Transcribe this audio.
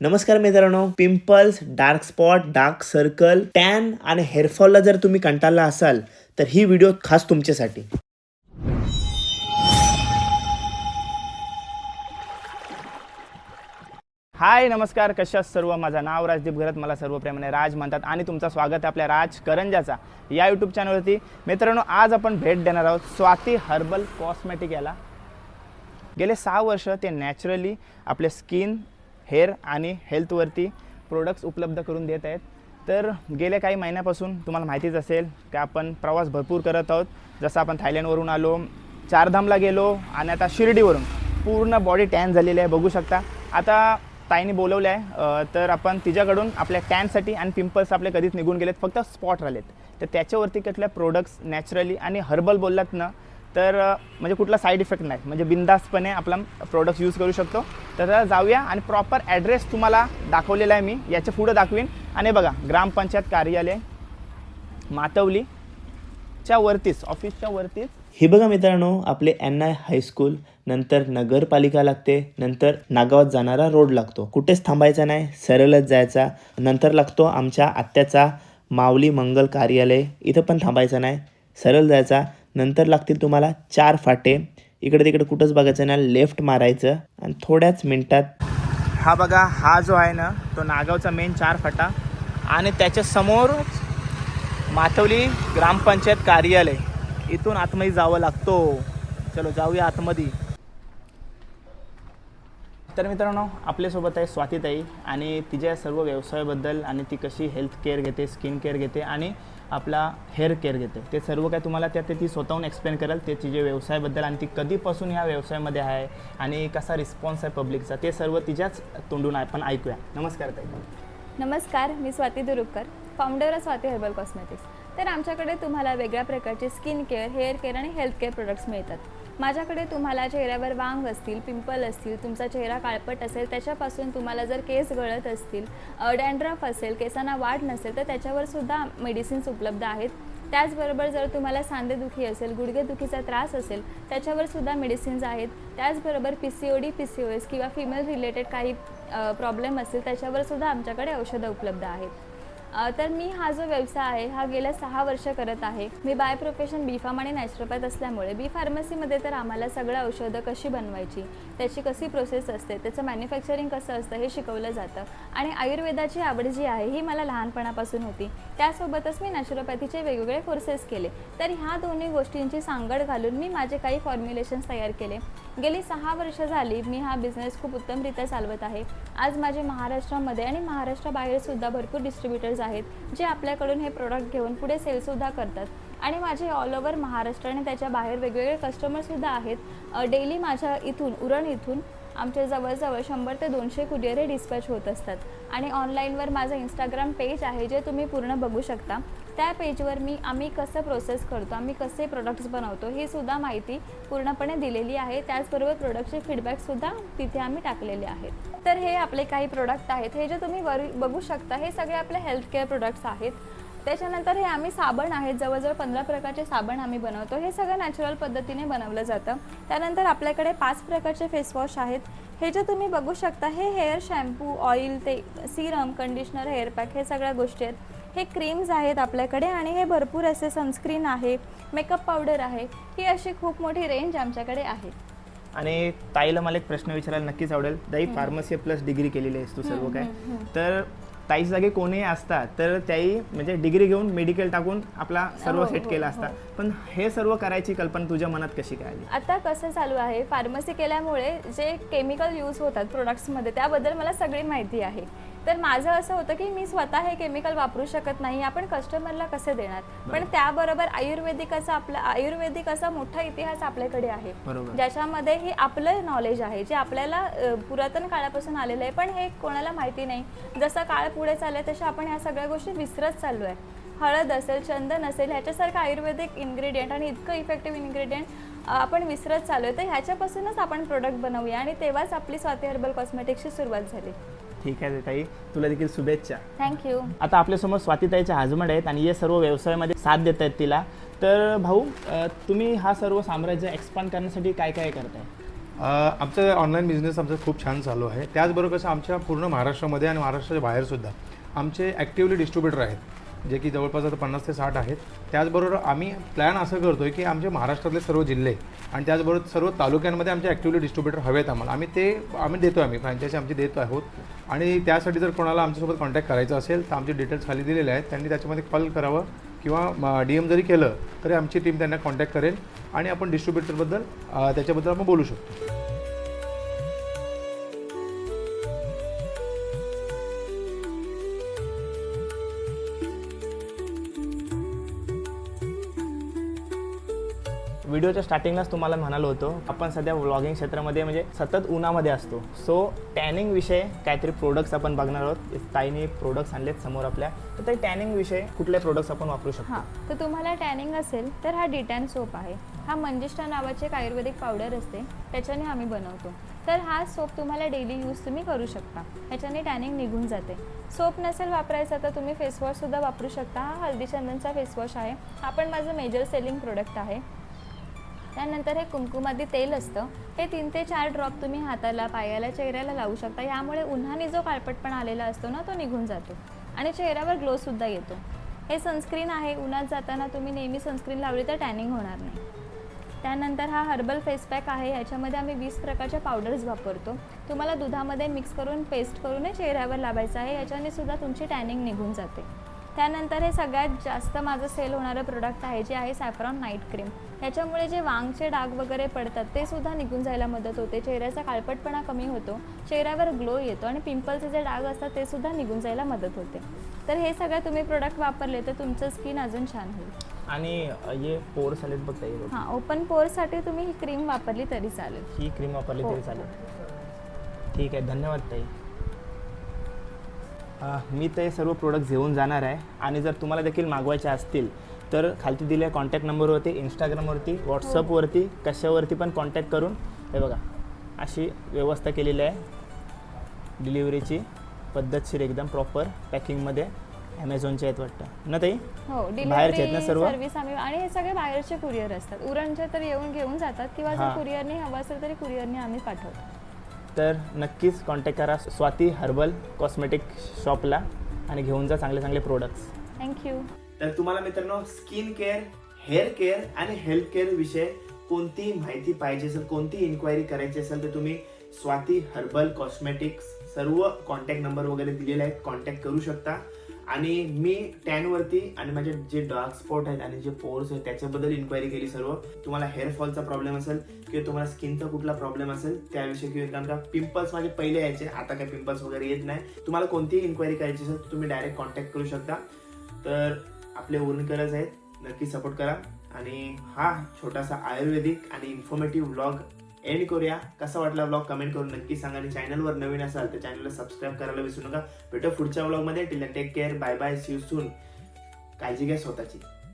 नमस्कार मित्रांनो pimples dark spot dark circle tan आणि हेअरफॉलला जर तुम्ही कंटाळला असाल तर ही व्हिडिओ खास तुमच्यासाठी. हाय नमस्कार कशा सर्व? माझं नाव राजदीप घरत मला सर्व प्रेमाने राज म्हणतात आणि तुमचं स्वागत आहे आपल्या राज करंजाचा या यूट्यूब चॅनलवरती मित्रांनो आज आपण भेट देणार आहोत स्वाती हर्बल कॉस्मेटिक याला. गेले सहा वर्ष ते नॅचरली आपले स्किन हेअर आणि हेल्थवरती प्रोडक्ट्स उपलब्ध करून देत आहेत. तर गेल्या काही महिन्यापासून तुम्हाला माहितीच असेल की आपण प्रवास भरपूर करत आहोत. जसं आपण थायलंडवरून आलो चारधामला गेलो आणि आता शिर्डीवरून पूर्ण बॉडी टॅन झालेली आहे. बघू शकता. आता ताईने बोलवलं आहे तर आपण तिच्याकडून आपल्या टॅनसाठी आणि पिंपल्स आपले कधीच निघून गेलेत फक्त स्पॉट राहिलेत. तर त्याच्यावरती कुठल्या प्रोडक्ट्स नॅचरली आणि हर्बल बोललात ना तर म्हणजे कुठला साईड इफेक्ट नाही. म्हणजे बिंदासपणे आपला प्रोडक्ट यूज करू शकतो. तर जाऊया आणि प्रॉपर ॲड्रेस तुम्हाला दाखवलेला आहे मी. याच्या पुढं दाखवीन. आणि बघा ग्रामपंचायत कार्यालय मातवलीच्या वरतीच ऑफिसच्या वरतीच. हे बघा मित्रांनो आपले एन आय हायस्कूल नंतर नगरपालिका लागते नंतर नागावात जाणारा रोड लागतो. कुठेच थांबायचा नाही सरळच जायचा. नंतर लागतो आमच्या आत्याचा माऊली मंगल कार्यालय. इथं पण थांबायचं नाही सरळ जायचा. नंतर लागतील तुम्हाला चार फाटे. इकडे तिकडे कुठंच बघायचं ना लेफ्ट मारायचं आणि थोड्याच मिनटात. हा बघा हा जो आहे ना तो नागावचा मेन चार फाटा. आणि त्याच्यासमोर माथवली ग्रामपंचायत कार्यालय. इथून आतमध्ये जावं लागतो. चलो जाऊया आतमध्ये. तर मित्रांनो आपल्यासोबत आहे स्वातीताई आणि तिच्या सर्व व्यवसायाबद्दल आणि ती कशी हेल्थ केअर घेते स्किन केअर घेते आणि आपला हेअर केअर घेते. ते सर्व काय तुम्हाला त्यात ती स्वतःहून एक्सप्लेन करेल. ते तिच्या व्यवसायाबद्दल आणि ती कधीपासून ह्या व्यवसायामध्ये आहे आणि कसा रिस्पॉन्स आहे पब्लिकचा ते सर्व तिच्याच तोंडून आपण ऐकूया. नमस्कार ताई. नमस्कार मी Swati Durupkar founder of Swati herbal cosmetics तर आमच्याकडे तुम्हाला वेगळ्या प्रकारचे स्किन केअर हेअर केअर आणि हेल्थ केअर प्रोडक्ट्स मिळतात. माझ्याकडे तुम्हाला चेहऱ्यावर वांग असतील पिंपल असतील तुमचा चेहरा काळपट असेल त्याच्यापासून तुम्हाला जर केस गळत असतील डॅन्ड्रफ असेल केसांना वाढ नसेल तर त्याच्यावर सुद्धा मेडिसिन्स उपलब्ध आहेत. त्याचबरोबर जर तुम्हाला सांधेदुखी असेल गुडघेदुखीचा त्रास असेल त्याच्यावर सुद्धा मेडिसिन्स आहेत. त्याचबरोबर P C O D P C O S किंवा फिमेल रिलेटेड काही प्रॉब्लेम असतील त्याच्यावर सुद्धा आमच्याकडे औषधं उपलब्ध आहेत. तर मी हा जो व्यवसाय आहे हा गेल्या सहा वर्ष करत आहे. मी बाय प्रोफेशन बी फार्म आणि नॅचरोपॅथ असल्यामुळे बी फार्मसीमध्ये तर आम्हाला सगळं औषधं कशी बनवायची त्याची कशी प्रोसेस असते त्याचं मॅन्युफॅक्चरिंग कसं असतं हे शिकवलं जातं. आणि आयुर्वेदाची आवड जी आहे ही मला लहानपणापासून होती. त्यासोबतच मी नॅचरोपॅथीचे वेगवेगळे कोर्सेस केले. तर ह्या दोन्ही गोष्टींची सांगड घालून मी माझे काही फॉर्म्युलेशन्स तयार केले. गेली सहा वर्ष झाली मी हा बिझनेस खूप उत्तमरित्या चालवत आहे. आज माझे महाराष्ट्रामध्ये आणि महाराष्ट्राबाहेर सुद्धा भरपूर डिस्ट्रीब्युटर्स आहेत जे आपल्याकडून हे प्रोडक्ट घेऊन पुढे सेलसुद्धा करतात. आणि माझे ऑल ओव्हर महाराष्ट्र आणि त्याच्या बाहेर वेगवेगळे कस्टमरसुद्धा आहेत. डेली माझ्या इथून उरण इथून आमच्या जवळजवळ शंभर ते दोनशे कुरिअर हे डिस्पॅच होत असतात. आणि ऑनलाईनवर माझं इंस्टाग्राम पेज आहे जे तुम्ही पूर्ण बघू शकता. त्या पेजवर मी आम्ही कसं प्रोसेस करतो आम्ही कसे प्रोडक्ट्स बनवतो ही सुद्धा माहिती पूर्णपणे दिलेली आहे. त्याचबरोबर प्रोडक्टचे फीडबॅकसुद्धा तिथे आम्ही टाकलेले आहेत. तर हे आपले काही प्रोडक्ट आहेत. हे जे तुम्ही वर बघू शकता हे सगळे आपले हेल्थ केअर प्रोडक्ट्स आहेत. त्याच्यानंतर हे आम्ही साबण आहेत. जवळजवळ पंधरा प्रकारचे साबण आम्ही बनवतो. हे सगळं नॅचरल पद्धतीने बनवलं जातं. त्यानंतर आपल्याकडे पाच प्रकारचे फेसवॉश आहेत. हे जे तुम्ही बघू शकता हे हेअर शॅम्पू ऑइल ते सिरम कंडिशनर हेअर पॅक हे सगळ्या गोष्टी आहेत. हे क्रीम्स आहेत आपल्याकडे आणि हे भरपूर असे सनस्क्रीन आहे मेकअप पावडर आहे ही अशी खूप मोठी रेंज आमच्याकडे आहे. आणि ताईला मला एक प्रश्न विचारायला नक्कीच आवडेल. ताई फार्मसी प्लस डिग्री केलेली आहेस तू सर्व काय. तर ताईच्या जागी कोणीही असतात तर त्याही म्हणजे डिग्री घेऊन मेडिकल टाकून आपला सर्व हो, सेट हो, केला हो. असता पण हे सर्व करायची कल्पना तुझ्या मनात कशी काय आली? आता कसं चालू आहे फार्मसी केल्यामुळे जे केमिकल यूज होतात प्रोडक्ट्समध्ये त्याबद्दल मला सगळी माहिती आहे. तर माझं असं होतं की मी स्वतः हे केमिकल वापरू शकत नाही आपण कस्टमरला कसे देणार? पण त्याबरोबर आयुर्वेदिकाचा आपला आयुर्वेदिक असा मोठा इतिहास आपल्याकडे आहे. ज्याच्यामध्ये हे आपलं नॉलेज आहे जे आपल्याला पुरातन काळापासून आलेलं आहे. पण हे कोणाला माहिती नाही. जसा काळ पुढे चाललाय तशा आपण ह्या सगळ्या गोष्टी विसरत चाललो आहे. हळद असेल चंदन असेल ह्याच्यासारखं आयुर्वेदिक इन्ग्रेडियंट आणि इतकं इफेक्टिव्ह इन्ग्रेडियंट आपण विसरत चालू आहे तर ह्याच्यापासूनच आपण प्रोडक्ट बनवूया आणि तेव्हाच आपली स्वाती हर्बल कॉस्मेटिक्सची सुरुवात झाली. ठीक आहे ताई. तुला देखील शुभेच्छा. थँक्यू आता आपल्यासमोर स्वातीताईचे हजबंड आहेत आणि हे सर्व व्यवसायामध्ये साथ देत आहेत तिला. तर भाऊ अ, तुम्ही हा सर्व साम्राज्य एक्सपांड करण्यासाठी काय काय करताय? अ, आमचं ऑनलाईन बिझनेस आमचा खूप छान चालू आहे. त्याचबरोबर कसं आमच्या पूर्ण महाराष्ट्रामध्ये आणि महाराष्ट्राच्या बाहेरसुद्धा आमचे ॲक्टिवली डिस्ट्रीब्युटर आहेत. जे की जवळपास आता पन्नास ते साठ आहेत. त्याचबरोबर आम्ही प्लॅन असं करतो आहे की आमचे महाराष्ट्रातले सर्व जिल्हे आणि त्याचबरोबर सर्व तालुक्यांमध्ये आमचे ॲक्टिवली डिस्ट्रीब्युटर हवेत आम्हाला. आम्ही ते आम्ही देतो आम्ही फ्रँचायसी आमची देतो आहोत. आणि त्यासाठी जर कोणाला आमच्यासोबत कॉन्टॅक्ट करायचा असेल तर आमचे डिटेल्स खाली दिलेले आहेत. त्यांनी त्याच्यामध्ये कॉल करावं किंवा डी एम जरी केलं तरी आमची टीम त्यांना कॉन्टॅक्ट करेल. आणि आपण डिस्ट्रीब्युटरबद्दल त्याच्याबद्दल आपण बोलू शकतो. व्हिडिओच्या स्टार्टिंगलाच तुम्हाला म्हणालो होतो आपण सध्या व्लॉगिंग क्षेत्रामध्ये म्हणजे सतत उन्हामध्ये असतो. सो टॅनिंग विषय काहीतरी प्रोडक्ट्स आपण बघणार आहोत. ताईने प्रोडक्ट्स आणलेत समोर आपल्या तर ते टॅनिंग विषय कुठले प्रोडक्ट्स आपण वापरू शकतो? हां तर तुम्हाला टॅनिंग असेल तर हा डिटॅन सोप आहे. हा मंजिष्ठा नावाचे एक आयुर्वेदिक पावडर असते त्याच्याने आम्ही बनवतो. तर हा सोप तुम्हाला डेली यूज तुम्ही करू शकता. ह्याच्याने टॅनिंग निघून जाते. सोप नसेल वापरायचा तर तुम्ही फेसवॉशसुद्धा वापरू शकता. हा हल्दी चंदनचा फेसवॉश आहे. हा पण माझं मेजर सेलिंग प्रोडक्ट आहे. त्यानंतर हे कुमकुमादी तेल असतं. हे तीन ते चार ड्रॉप तुम्ही हाताला पायाला चेहऱ्याला लावू शकता. यामुळे उन्हाने जो काळपटपणा आलेला असतो ना तो निघून जातो. आणि चेहऱ्यावर ग्लोसुद्धा येतो. हे सनस्क्रीन आहे. उन्हात जाताना तुम्ही नेहमी सनस्क्रीन लावली तर टॅनिंग होणार नाही. त्यानंतर हा हर्बल फेस पॅक आहे. याच्यामध्ये आम्ही वीस प्रकारच्या पावडर्स वापरतो. तुम्हाला दुधामध्ये मिक्स करून पेस्ट करून हे चेहऱ्यावर लावायचं आहे. याच्याने सुद्धा तुमची टॅनिंग निघून जाते. त्यानंतर हे सगळ्यात जास्त माझं सेल होणारं प्रोडक्ट आहे जे आहे सॅफ्रॉन नाईट क्रीम ह्याच्यामुळे जे वांगचे डाग वगैरे पडतात ते सुद्धा निघून जायला मदत होते. चेहऱ्याचा काळपटपणा कमी होतो चेहऱ्यावर ग्लो येतो आणि पिंपलचे जे डाग असतात ते सुद्धा निघून जायला मदत होते. तर हे सगळं तुम्ही प्रोडक्ट वापरले तर तुमचं स्किन अजून छान होईल. आणि हे पोर्स आलेत बघ ताई हां ओपन पोरसाठी तुम्ही ही क्रीम वापरली तरी चालेल. ही क्रीम वापरली हो. तरी चालेल. ठीक आहे धन्यवाद ताई. मी ते सर्व प्रोडक्ट घेऊन जाणार आहे. आणि जर तुम्हाला देखील मागवायचे असतील तर खालती दिलेल्या कॉन्टॅक्ट नंबरवरती इंस्टाग्रामवरती व्हॉट्सअपवरती कशावरती पण कॉन्टॅक्ट करून हे बघा अशी व्यवस्था केलेली आहे. डिलिव्हरीची पद्धतशीर एकदम प्रॉपर पॅकिंगमध्ये ॲमेझॉनचे आहेत वाटतं. ना ताई? हो बाहेरचे आहेत ना सर्व? सर्व्हिस आम्ही आणि हे सगळे बाहेरचे कुरिअर असतात. उरणचे तर येऊन घेऊन जातात किंवा. जर कुरिअरने हवं असेल तरी कुरिअरने आम्ही पाठवतो. तर नक्कीच कॉन्टॅक्ट करा स्वाती हर्बल कॉस्मेटिक शॉपला आणि घेऊन जा चांगले चांगले प्रोडक्ट्स थँक्यू तर तुम्हाला मित्रांनो स्किन केअर हेअर केअर आणि हेल्थ केअर विषय कोणती माहिती पाहिजे असेल कोणती इन्क्वायरी करायची असेल तर तुम्ही स्वाती हर्बल कॉस्मेटिक्स सर्व कॉन्टॅक्ट नंबर वगैरे दिलेले आहेत. कॉन्टॅक्ट करू शकता. आणि मी टॅनवरती आणि माझे जे डार्क स्पॉट आहेत आणि जे पोर्स आहेत त्याच्याबद्दल इन्क्वायरी केली सर्व. तुम्हाला हेअर फॉलचा प्रॉब्लेम असेल किंवा तुम्हाला स्किनचा कुठला प्रॉब्लेम असेल त्याविषयी किंवा कारण का पिंपल्स माझे पहिले यायचे आता काही पिंपल्स वगैरे येत नाही. तुम्हाला कोणतीही इन्क्वायरी करायची असेल तुम्ही डायरेक्ट कॉन्टॅक्ट करू शकता. तर आपले उरणकरच आहेत नक्की सपोर्ट करा. आणि हा छोटासा आयुर्वेदिक आणि इन्फॉर्मेटिव्ह ब्लॉग एंड करूया. कसा वाटला ब्लॉग कमेंट करून नक्की सांगा आणि चॅनलवर नवीन असाल तर चॅनलला सबस्क्राईब करायला विसरू नका. भेटू पुढच्या ब्लॉगमध्ये till take care bye bye see you soon काळजी घ्या स्वतःची.